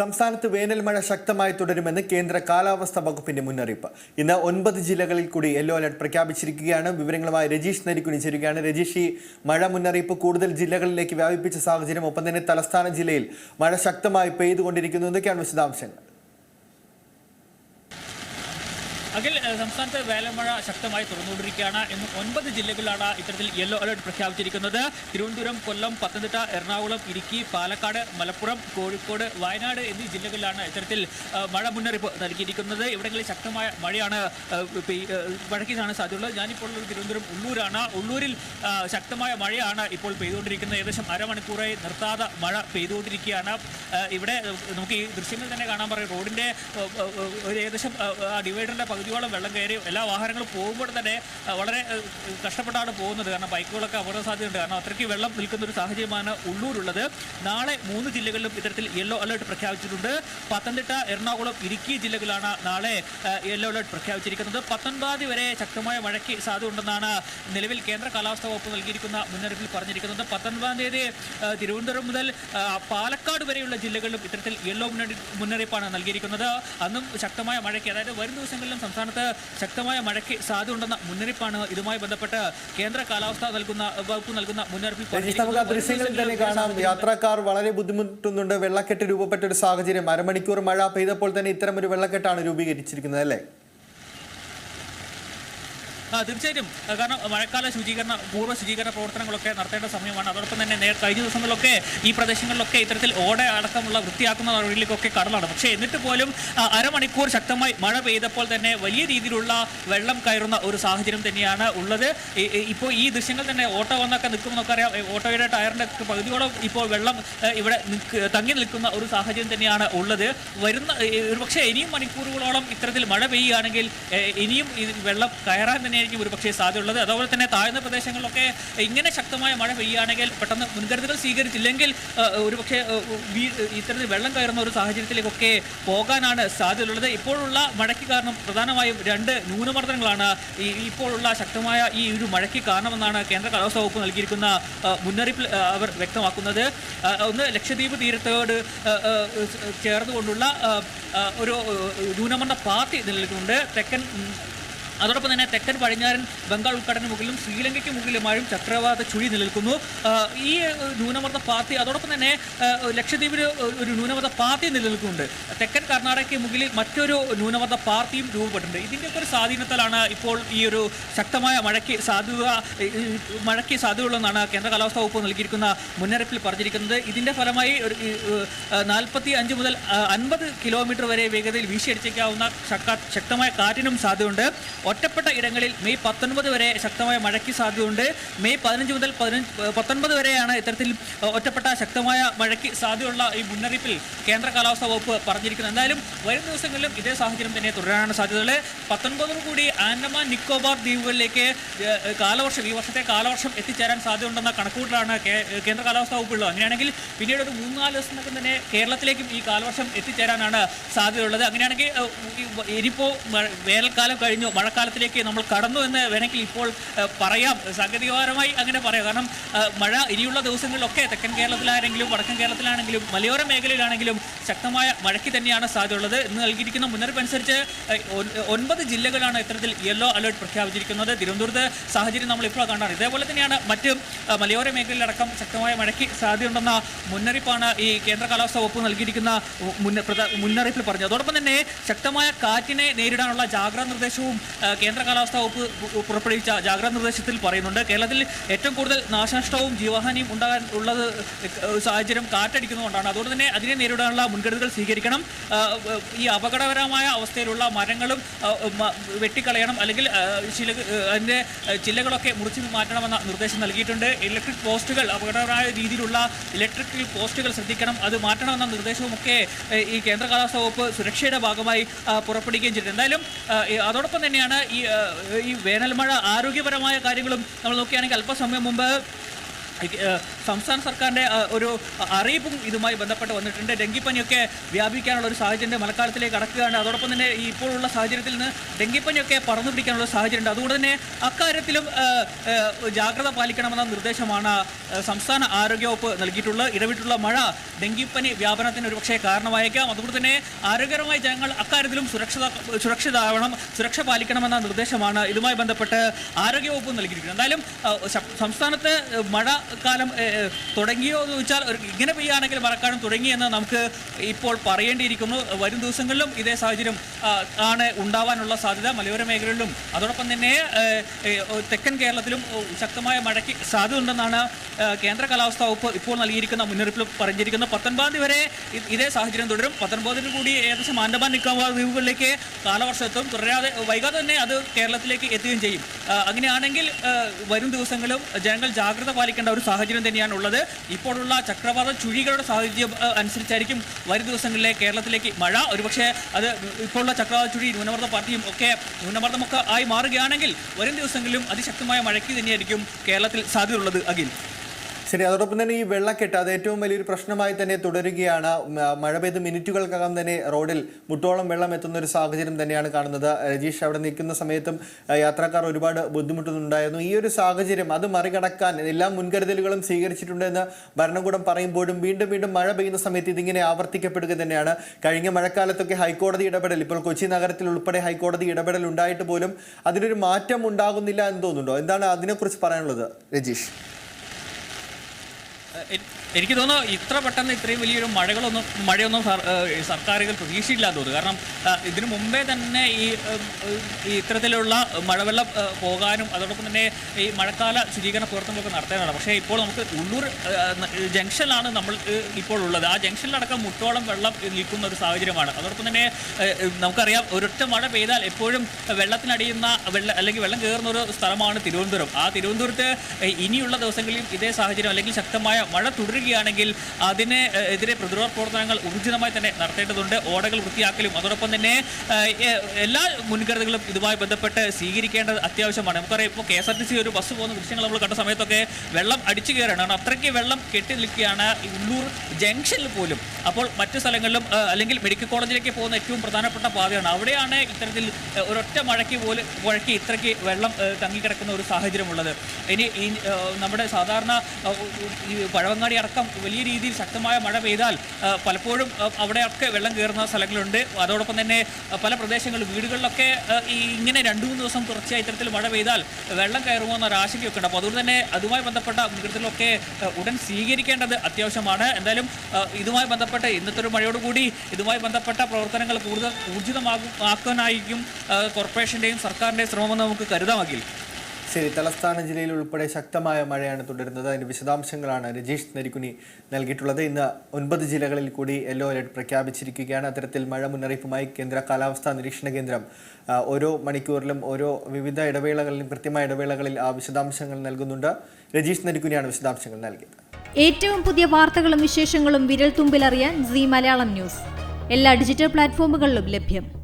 സംസ്ഥാനത്ത് വേനൽ മഴ ശക്തമായി തുടരുമെന്ന് കേന്ദ്ര കാലാവസ്ഥാ വകുപ്പിന്റെ മുന്നറിയിപ്പ്. ഇന്ന് ഒൻപത് ജില്ലകളിൽ കൂടി യെല്ലോ അലർട്ട് പ്രഖ്യാപിച്ചിരിക്കുകയാണ്. വിവരങ്ങളുമായി രജീഷ് നരിക്കുനി ചേരുകയാണ്. രജീഷ് ഈ മഴ മുന്നറിയിപ്പ് കൂടുതൽ ജില്ലകളിലേക്ക് വ്യാപിപ്പിച്ച സാഹചര്യം ഒപ്പം തന്നെ തലസ്ഥാന ജില്ലയിൽ മഴ ശക്തമായി പെയ്തുകൊണ്ടിരിക്കുന്നു എന്തൊക്കെയാണ് വിശദാംശങ്ങൾ. അഖിൽ സംസ്ഥാനത്ത് വേലമഴ ശക്തമായി തുറന്നുകൊണ്ടിരിക്കുകയാണ് ഇന്ന് ഒൻപത് ജില്ലകളിലാണ് ഇത്തരത്തിൽ യെല്ലോ അലർട്ട് പ്രഖ്യാപിച്ചിരിക്കുന്നത്. തിരുവനന്തപുരം കൊല്ലം പത്തനംതിട്ട എറണാകുളം ഇടുക്കി പാലക്കാട് മലപ്പുറം കോഴിക്കോട് വയനാട് എന്നീ ജില്ലകളിലാണ് ഇത്തരത്തിൽ മഴ മുന്നറിയിപ്പ് നൽകിയിരിക്കുന്നത്. ഇവിടങ്ങളിൽ ശക്തമായ മഴയാണ് മഴയ്ക്കാണ് സാധ്യതയുള്ളത്. ഞാനിപ്പോൾ തിരുവനന്തപുരം ഉള്ളൂരാണ്. ഉള്ളൂരിൽ ശക്തമായ മഴയാണ് ഇപ്പോൾ പെയ്തുകൊണ്ടിരിക്കുന്നത്. ഏകദേശം അരമണിക്കൂറായി നിർത്താതെ മഴ പെയ്തുകൊണ്ടിരിക്കുകയാണ്. ഇവിടെ നമുക്ക് ഈ ദൃശ്യങ്ങൾ തന്നെ കാണാൻ പറയും. റോഡിന്റെ ഒരു ഏകദേശം ഡിവൈഡറിന്റെ പകുതിയോളം വെള്ളം കയറി എല്ലാ വാഹനങ്ങളും പോകുമ്പോൾ തന്നെ വളരെ കഷ്ടപ്പെട്ടാണ് പോകുന്നത്. കാരണം ബൈക്കുകളൊക്കെ അപകട സാധ്യതയുണ്ട്. കാരണം അത്രയ്ക്ക് വെള്ളം നിൽക്കുന്ന ഒരു സാഹചര്യമാണ് ഉള്ളൂരുള്ളത്. നാളെ മൂന്ന് ജില്ലകളിലും ഇത്തരത്തിൽ യെല്ലോ അലേർട്ട് പ്രഖ്യാപിച്ചിട്ടുണ്ട്. പത്തനംതിട്ട എറണാകുളം ഇടുക്കി ജില്ലകളാണ് നാളെ യെല്ലോ അലേർട്ട് പ്രഖ്യാപിച്ചിരിക്കുന്നത്. പത്തൊൻപതാം തീയതി വരെ ശക്തമായ മഴയ്ക്ക് സാധ്യതയുണ്ടെന്നാണ് നിലവിൽ കേന്ദ്ര കാലാവസ്ഥാ വകുപ്പ് നൽകിയിരിക്കുന്ന മുന്നറിയിപ്പിൽ പറഞ്ഞിരിക്കുന്നത്. പത്തൊൻപതാം തീയതി തിരുവനന്തപുരം മുതൽ പാലക്കാട് വരെയുള്ള ജില്ലകളിലും ഇത്തരത്തിൽ യെല്ലോ മുന്നറി മുന്നറിയിപ്പാണ് നൽകിയിരിക്കുന്നത്. അന്നും ശക്തമായ മഴയ്ക്ക് അതായത് വരും ദിവസങ്ങളിലും സംസ്ഥാനത്ത് ശക്തമായ മഴയ്ക്ക് സാധ്യതയുണ്ടെന്ന മുന്നറിയിപ്പാണ് ഇതുമായി ബന്ധപ്പെട്ട് കേന്ദ്ര കാലാവസ്ഥ നൽകുന്ന വകുപ്പ് നൽകുന്ന മുന്നറിയിപ്പ് ദൃശ്യങ്ങളിൽ തന്നെ കാണാം. യാത്രക്കാർ വളരെ ബുദ്ധിമുട്ടുന്നുണ്ട്. വെള്ളക്കെട്ട് രൂപപ്പെട്ട ഒരു സാഹചര്യം. അരമണിക്കൂർ മഴ പെയ്തപ്പോൾ തന്നെ ഇത്തരം ഒരു വെള്ളക്കെട്ടാണ് രൂപീകരിച്ചിരിക്കുന്നത് അല്ലേ? തീർച്ചയായിട്ടും. കാരണം മഴക്കാല ശുചീകരണ പൂർവ ശുചീകരണ പ്രവർത്തനങ്ങളൊക്കെ നടത്തേണ്ട സമയമാണ്. അതോടൊപ്പം തന്നെ നേരത്തെ കഴിഞ്ഞ ദിവസങ്ങളിലൊക്കെ ഈ പ്രദേശങ്ങളിലൊക്കെ ഇത്തരത്തിൽ ഓട അടക്കമുള്ള വൃത്തിയാക്കുന്ന നടപടിയിലേക്കൊക്കെ കടലാണ്. പക്ഷേ എന്നിട്ട് പോലും അരമണിക്കൂർ ശക്തമായി മഴ പെയ്തപ്പോൾ തന്നെ വലിയ രീതിയിലുള്ള വെള്ളം കയറുന്ന ഒരു സാഹചര്യം തന്നെയാണ് ഉള്ളത്. ഇപ്പോൾ ഈ ദൃശ്യങ്ങൾ തന്നെ ഓട്ടോ വന്നൊക്കെ നിൽക്കുമെന്നൊക്കെ അറിയാം ഓട്ടോയുടെ ടയറിന്റെ പകുതിയോളം ഇപ്പോൾ വെള്ളം ഇവിടെ തങ്ങി നിൽക്കുന്ന ഒരു സാഹചര്യം തന്നെയാണ് ഉള്ളത്. വരുന്ന ഏ, ഒരുപക്ഷെ ഇനിയും മണിക്കൂറുകളോളം ഇത്തരത്തിൽ മഴ പെയ്യുകയാണെങ്കിൽ ഇനിയും വെള്ളം കയറാൻ തന്നെയായിരിക്കും ഒരുപക്ഷെ സാധ്യതയുള്ളത്. അതുപോലെ തന്നെ താഴ്ന്ന പ്രദേശങ്ങളിലൊക്കെ ഇങ്ങനെ ശക്തമായ മഴ പെയ്യുകയാണെങ്കിൽ പെട്ടെന്ന് മുൻകരുതലുകൾ സ്വീകരിച്ചില്ലെങ്കിൽ ഒരുപക്ഷെ ഇത്തരത്തിൽ വെള്ളം കയറുന്ന ഒരു സാഹചര്യത്തിലേക്കൊക്കെ പോകാനാണ് സാധ്യതയുള്ളത്. ഇപ്പോഴുള്ള മഴയ്ക്ക് കാരണം പ്രധാനമായും രണ്ട് ന്യൂനമർദ്ദങ്ങളാണ് ഈ ഇപ്പോഴുള്ള ശക്തമായ ഈ ഒരു മഴയ്ക്ക് കാരണമെന്നാണ് കേന്ദ്ര കാലാവസ്ഥാ വകുപ്പ് നൽകിയിരിക്കുന്ന മുന്നറിയിപ്പിൽ അവർ വ്യക്തമാക്കുന്നത്. ഒന്ന് ലക്ഷദ്വീപ് തീരത്തോട് ചേർന്നുകൊണ്ടുള്ള ഒരു ന്യൂനമർദ്ദ പാർട്ടി നിലനിൽക്കുന്നുണ്ട്. തെക്കൻ അതോടൊപ്പം തന്നെ തെക്കൻ പടിഞ്ഞാറൻ ബംഗാൾ ഉൾക്കടന് മുകളിലും ശ്രീലങ്കയ്ക്ക് മുകളിലുമായും ചക്രവാത ചുഴി നിലനിൽക്കുന്നു. ഈ ന്യൂനമർദ്ദ പാർട്ടി അതോടൊപ്പം തന്നെ ലക്ഷദ്വീപിൽ ഒരു ന്യൂനമർദ്ദ പാർട്ടി നിലനിൽക്കുന്നുണ്ട്. തെക്കൻ കർണാടകയ്ക്ക് മുകളിൽ മറ്റൊരു ന്യൂനമർദ്ദ പാർട്ടിയും രൂപപ്പെട്ടിട്ടുണ്ട്. ഇതിന്റെയൊക്കെ ഒരു സ്വാധീനത്തിലാണ് ഇപ്പോൾ ഈ ഒരു ശക്തമായ മഴയ്ക്ക് സാധ്യത മഴയ്ക്ക് സാധ്യതയുള്ളതെന്നാണ് കേന്ദ്ര കാലാവസ്ഥാ വകുപ്പ് നൽകിയിരിക്കുന്ന മുന്നറിയിപ്പിൽ പറഞ്ഞിരിക്കുന്നത്. ഇതിന്റെ ഫലമായി ഒരു നാൽപ്പത്തി അഞ്ച് മുതൽ അൻപത് കിലോമീറ്റർ വരെ വേഗതയിൽ വീശിയടിച്ചേക്കാവുന്ന ശക്ത- ശക്തമായ കാറ്റിനും സാധ്യതയുണ്ട്. ഒറ്റപ്പെട്ട ഇടങ്ങളിൽ മെയ് പത്തൊൻപത് വരെ ശക്തമായ മഴയ്ക്ക് സാധ്യതയുണ്ട്. മെയ് പതിനഞ്ച് മുതൽ പതിനഞ്ച് പത്തൊൻപത് വരെയാണ് ഇത്തരത്തിൽ ഒറ്റപ്പെട്ട ശക്തമായ മഴയ്ക്ക് സാധ്യതയുള്ള ഈ മുന്നറിയിപ്പിൽ കേന്ദ്ര കാലാവസ്ഥാ വകുപ്പ് പറഞ്ഞിരിക്കുന്നത്. എന്തായാലും വരും ദിവസങ്ങളിലും ഇതേ സാഹചര്യം തന്നെ തുടരാനാണ് സാധ്യതകൾ പത്തൊൻപതും കൂടി ആൻഡമാൻ നിക്കോബാർ ദ്വീപുകളിലേക്ക് കാലവർഷം ഈ വർഷത്തെ കാലവർഷം എത്തിച്ചേരാൻ സാധ്യതയുണ്ടെന്ന കണക്കൂട്ടലാണ് കേന്ദ്ര കാലാവസ്ഥാ വകുപ്പുള്ളത്. അങ്ങനെയാണെങ്കിൽ പിന്നീട് ഒരു മൂന്നാൽ ദിവസത്തിനകം തന്നെ കേരളത്തിലേക്കും ഈ കാലവർഷം എത്തിച്ചേരാനാണ് സാധ്യതയുള്ളത്. അങ്ങനെയാണെങ്കിൽ ഇനിയിപ്പോൾ വേനൽക്കാലം കഴിഞ്ഞു മഴക്കാലത്തിലേക്ക് നമ്മൾ കടന്നു എന്ന് വേണമെങ്കിൽ ഇപ്പോൾ പറയാം. സാങ്കേതികപരമായി അങ്ങനെ പറയാം. കാരണം മഴ ഇനിയുള്ള ദിവസങ്ങളിലൊക്കെ തെക്കൻ കേരളത്തിലാണെങ്കിലും വടക്കൻ കേരളത്തിലാണെങ്കിലും മലയോര മേഖലയിലാണെങ്കിലും ശക്തമായ മഴയ്ക്ക് തന്നെയാണ് സാധ്യതയുള്ളത്. ഇന്ന് നൽകിയിരിക്കുന്ന മുന്നറിയിപ്പ് അനുസരിച്ച് ഒൻപത് ജില്ലകളാണ് ഇത്തരത്തിൽ യെല്ലോ അലേർട്ട് പ്രഖ്യാപിച്ചിരിക്കുന്നത്. തിരുവനന്തപുരത്ത് സാഹചര്യം നമ്മൾ ഇപ്പോൾ കണ്ടാണ്. ഇതേപോലെ തന്നെയാണ് മറ്റ് മലയോര മേഖലയിലടക്കം ശക്തമായ മഴയ്ക്ക് സാധ്യതയുണ്ടെന്ന മുന്നറിയിപ്പാണ് ഈ കേന്ദ്ര കാലാവസ്ഥാ വകുപ്പ് നൽകിയിരിക്കുന്ന മുന്ന- മുന്നറിയിപ്പിൽ പറഞ്ഞത്. അതോടൊപ്പം തന്നെ ശക്തമായ കാറ്റിനെ നേരിടാനുള്ള ജാഗ്രതാ നിർദ്ദേശവും കേന്ദ്ര കാലാവസ്ഥാ വകുപ്പ് പുറപ്പെടുവിച്ച ജാഗ്രതാ നിർദ്ദേശത്തിൽ പറയുന്നുണ്ട്. കേരളത്തിൽ ഏറ്റവും കൂടുതൽ നാശനഷ്ടവും ജീവഹാനിയും ഉണ്ടാകാൻ ഉള്ളത് സാഹചര്യം കാറ്റടിക്കുന്നതുകൊണ്ടാണ്. അതുകൊണ്ട് തന്നെ അതിനെ നേരിടാനുള്ള മുൻകരുതലുകൾ സ്വീകരിക്കണം. ഈ അപകടകരമായ അവസ്ഥയിലുള്ള മരങ്ങളും വെട്ടിക്കളയണം. അല്ലെങ്കിൽ ചില അതിന്റെ ചില്ലകളൊക്കെ മുറിച്ച് മാറ്റണമെന്ന നിർദ്ദേശം നൽകിയിട്ടുണ്ട്. ഇലക്ട്രിക് പോസ്റ്റുകൾ അപകടകരമായ രീതിയിലുള്ള ഇലക്ട്രിക് പോസ്റ്റുകൾ ശ്രദ്ധിക്കണം. അത് മാറ്റണമെന്ന നിർദ്ദേശവുമൊക്കെ ഈ കേന്ദ്ര കാലാവസ്ഥാ വകുപ്പ് സുരക്ഷയുടെ ഭാഗമായി പുറപ്പെടുകയും ചെയ്തിട്ടുണ്ട്. എന്തായാലും അതോടൊപ്പം തന്നെയാണ് ഈ ഈ വേനൽമഴ ആരോഗ്യപരമായ കാര്യങ്ങളും നമ്മൾ നോക്കുകയാണെങ്കിൽ അല്പസമയം മുമ്പ് സംസ്ഥാന സർക്കാരിന്റെ ഒരു അറിയിപ്പും ഇതുമായി ബന്ധപ്പെട്ട് വന്നിട്ടുണ്ട്. ഡെങ്കിപ്പനിയൊക്കെ വ്യാപിക്കാനുള്ള ഒരു സാഹചര്യം മലക്കാലത്തിലേക്ക് കടക്കുകയാണ്. അതോടൊപ്പം തന്നെ ഇപ്പോഴുള്ള സാഹചര്യത്തിൽ നിന്ന് ഡെങ്കിപ്പനിയൊക്കെ പറന്നു പിടിക്കാനുള്ള സാഹചര്യമുണ്ട്. അതുകൊണ്ട് തന്നെ അക്കാര്യത്തിലും ജാഗ്രത പാലിക്കണമെന്ന നിർദ്ദേശമാണ് സംസ്ഥാന ആരോഗ്യവകുപ്പ് നൽകിയിട്ടുള്ളത്. ഇടവിട്ടുള്ള മഴ ഡെങ്കിപ്പനി വ്യാപനത്തിന് ഒരു പക്ഷേ കാരണമായേക്കാം. അതുകൊണ്ട് തന്നെ ആരോഗ്യകരമായ ജനങ്ങൾ അക്കാര്യത്തിലും സുരക്ഷിത സുരക്ഷിതാവണം സുരക്ഷ പാലിക്കണമെന്ന നിർദ്ദേശമാണ് ഇതുമായി ബന്ധപ്പെട്ട് ആരോഗ്യവകുപ്പ് നൽകിയിരിക്കുന്നത്. എന്തായാലും സംസ്ഥാനത്ത് ഏഹ്, മഴക്കാലം തുടങ്ങിയോ എന്ന് ചോദിച്ചാൽ ഇങ്ങനെ പെയ്യുകയാണെങ്കിൽ മഴക്കാലം തുടങ്ങിയെന്ന് നമുക്ക് ഇപ്പോൾ പറയേണ്ടിയിരിക്കുന്നു. വരും ദിവസങ്ങളിലും ഇതേ സാഹചര്യം ആണ് ഉണ്ടാവാനുള്ള സാധ്യത മലയോര മേഖലകളിലും. അതോടൊപ്പം തന്നെ തെക്കൻ കേരളത്തിലും ശക്തമായ മഴയ്ക്ക് സാധ്യത ഉണ്ടെന്നാണ് കേന്ദ്ര കാലാവസ്ഥാ വകുപ്പ് ഇപ്പോൾ നൽകിയിരിക്കുന്ന മുന്നറിയിപ്പിൽ പറഞ്ഞിരിക്കുന്നത് പത്തൊൻപതാം തീയതി വരെ ഇതേ സാഹചര്യം തുടരും. പത്തൊൻപതിന് കൂടി ഏകദേശം ആൻഡമാൻ നിക്കോബാർ ദ്വീപുകളിലേക്ക് കാലവർഷം എത്തും തുടരാതെ വൈകാതെ തന്നെ അത് കേരളത്തിലേക്ക് എത്തുകയും ചെയ്യും. അങ്ങനെയാണെങ്കിൽ വരും ദിവസങ്ങളും ജനങ്ങൾ ജാഗ്രത പാലിക്കേണ്ട സാഹചര്യം തന്നെയാണ് ഉള്ളത് ഇപ്പോഴുള്ള ചക്രവാത ചുഴികളുടെ സാഹചര്യം അനുസരിച്ചായിരിക്കും വരും ദിവസങ്ങളിലെ കേരളത്തിലേക്ക് മഴ. ഒരുപക്ഷെ അത് ഇപ്പോഴുള്ള ചക്രവാത ചുഴി ന്യൂനമർദ്ദ പാർട്ടിയും ഒക്കെ ന്യൂനമർദ്ദമൊക്കെ ആയി മാറുകയാണെങ്കിൽ വരും ദിവസങ്ങളിലും അതിശക്തമായ മഴയ്ക്ക് തന്നെയായിരിക്കും കേരളത്തിൽ സാധ്യതയുള്ളത് അഖിൽ. ശരി അതോടൊപ്പം തന്നെ ഈ വെള്ളക്കെട്ട് അത് ഏറ്റവും വലിയൊരു പ്രശ്നമായി തന്നെ തുടരുകയാണ്. മഴ പെയ്ത് മിനിറ്റുകൾക്കകം തന്നെ റോഡിൽ മുട്ടോളം വെള്ളം എത്തുന്ന ഒരു സാഹചര്യം തന്നെയാണ് കാണുന്നത്. രജീഷ് അവിടെ നിൽക്കുന്ന സമയത്തും യാത്രക്കാർ ഒരുപാട് ബുദ്ധിമുട്ടുന്നുണ്ടായിരുന്നു. ഈ ഒരു സാഹചര്യം അത് മറികടക്കാൻ എല്ലാ മുൻകരുതലുകളും സ്വീകരിച്ചിട്ടുണ്ടെന്ന് ഭരണകൂടം പറയുമ്പോഴും വീണ്ടും വീണ്ടും മഴ പെയ്യുന്ന സമയത്ത് ഇതിങ്ങനെ ആവർത്തിക്കപ്പെടുക തന്നെയാണ്. കഴിഞ്ഞ മഴക്കാലത്തൊക്കെ ഹൈക്കോടതി ഇടപെടൽ ഇപ്പോൾ കൊച്ചി നഗരത്തിൽ ഉൾപ്പെടെ ഹൈക്കോടതി ഇടപെടൽ ഉണ്ടായിട്ട് പോലും അതിനൊരു മാറ്റം ഉണ്ടാകുന്നില്ല എന്ന് തോന്നുന്നുണ്ടോ? എന്താണ് അതിനെക്കുറിച്ച് പറയാനുള്ളത് രജീഷ്? എനിക്ക് തോന്നുന്നു ഇത്ര പെട്ടെന്ന് ഇത്രയും വലിയൊരു മഴകളൊന്നും മഴയൊന്നും സർക്കാരുകൾ പ്രതീക്ഷയില്ലാന്ന് തോന്നുന്നു. കാരണം ഇതിനു മുമ്പേ തന്നെ ഈ ഇത്തരത്തിലുള്ള മഴവെള്ളം പോകാനും അതോടൊപ്പം തന്നെ ഈ മഴക്കാല ശുചീകരണ പ്രവർത്തനങ്ങളൊക്കെ നടത്താനാണ് പക്ഷേ ഇപ്പോൾ നമുക്ക് ഉള്ളൂർ ജംഗ്ഷനിലാണ് നമ്മൾ ഇപ്പോൾ ഉള്ളത്. ആ ജംഗ്ഷനിലടക്കം മുട്ടോളം വെള്ളം നിൽക്കുന്ന ഒരു സാഹചര്യമാണ്. അതോടൊപ്പം തന്നെ നമുക്കറിയാം ഒരൊറ്റ മഴ പെയ്താൽ എപ്പോഴും വെള്ളത്തിനടിയുന്ന വെള്ളം അല്ലെങ്കിൽ വെള്ളം കയറുന്ന ഒരു സ്ഥലമാണ് തിരുവനന്തപുരം. ആ തിരുവനന്തപുരത്ത് ഇനിയുള്ള ദിവസങ്ങളിൽ ഇതേ സാഹചര്യം അല്ലെങ്കിൽ ശക്തമായ മഴ തുടരുകയാണെങ്കിൽ അതിന് എതിരെ പ്രതിരോധ പ്രവർത്തനങ്ങൾ ഊർജിതമായി തന്നെ നടത്തേണ്ടതുണ്ട്. ഓടകൾ വൃത്തിയാക്കലും അതോടൊപ്പം തന്നെ എല്ലാ മുൻകരുതലുകളും ഇതുമായി ബന്ധപ്പെട്ട് സ്വീകരിക്കേണ്ടത് അത്യാവശ്യമാണ്. നമുക്കറിയാം ഇപ്പോൾ K S R T C ഒരു ബസ് പോകുന്ന ദൃശ്യങ്ങൾ നമ്മൾ കണ്ട സമയത്തൊക്കെ വെള്ളം അടിച്ചു കയറാണ് അത്രയ്ക്ക് വെള്ളം കെട്ടി നിൽക്കുകയാണ് ഉള്ളൂർ ജംഗ്ഷനിൽ പോലും. അപ്പോൾ മറ്റു സ്ഥലങ്ങളിലും അല്ലെങ്കിൽ മെഡിക്കൽ കോളേജിലേക്ക് പോകുന്ന ഏറ്റവും പ്രധാനപ്പെട്ട പാതയാണ്. അവിടെയാണ് ഇത്തരത്തിൽ ഒരൊറ്റ മഴയ്ക്ക് പോലും പുഴയ്ക്ക് ഇത്രയ്ക്ക് വെള്ളം തങ്ങിക്കിടക്കുന്ന ഒരു സാഹചര്യമുള്ളത്. ഇനി ഈ നമ്മുടെ സാധാരണ പഴവങ്ങാടി അടക്കം വലിയ രീതിയിൽ ശക്തമായ മഴ പെയ്താൽ പലപ്പോഴും അവിടെയൊക്കെ വെള്ളം കയറുന്ന സ്ഥലങ്ങളുണ്ട്. അതോടൊപ്പം തന്നെ പല പ്രദേശങ്ങളിൽ വീടുകളിലൊക്കെ ഇങ്ങനെ രണ്ട് മൂന്ന് ദിവസം തുടർച്ചയായി ഇത്തരത്തിൽ മഴ പെയ്താൽ വെള്ളം കയറുമോ എന്നൊരു ആശങ്കയൊക്കെ ഉണ്ട്. അപ്പോൾ അതുകൊണ്ട് തന്നെ അതുമായി ബന്ധപ്പെട്ട മുൻകരുതലൊക്കെ ഉടൻ സ്വീകരിക്കേണ്ടത് അത്യാവശ്യമാണ്. എന്തായാലും ഇതുമായി ബന്ധപ്പെട്ട് ഇന്നത്തെ ഒരു മഴയോടുകൂടി ഇതുമായി ബന്ധപ്പെട്ട പ്രവർത്തനങ്ങൾ കൂടുതൽ ഊർജിതമാകും ആക്കാനായിരിക്കും കോർപ്പറേഷന്റെയും സർക്കാരിന്റെയും ശ്രമമെന്ന് നമുക്ക് കരുതാമെങ്കിൽ. ശരി തലസ്ഥാന ജില്ലയിൽ ഉൾപ്പെടെ ശക്തമായ മഴയാണ് തുടരുന്നത്. അതിന്റെ വിശദാംശങ്ങളാണ് രജീഷ് നരിക്കുനി നൽകിയിട്ടുള്ളത്. ഇന്ന് ഒൻപത് ജില്ലകളിൽ കൂടി യെല്ലോ അലർട്ട് പ്രഖ്യാപിച്ചിരിക്കുകയാണ്. അത്തരത്തിൽ മഴ മുന്നറിയിപ്പുമായി കേന്ദ്ര കാലാവസ്ഥാ നിരീക്ഷണ കേന്ദ്രം ഓരോ മണിക്കൂറിലും ഓരോ വിവിധ ഇടവേളകളിലും കൃത്യമായ ഇടവേളകളിൽ ആ വിശദാംശങ്ങൾ നൽകുന്നുണ്ട്. രജീഷ് നരിക്കുനിയാണ് വിശദാംശങ്ങൾ നൽകിയത്. ഏറ്റവും പുതിയ വാർത്തകളും വിശേഷങ്ങളും വിരൽ തുമ്പിലറിയാൻ സി മലയാളം ന്യൂസ്. എല്ലാ ഡിജിറ്റൽ പ്ലാറ്റ്ഫോമുകളിലും ലഭ്യം.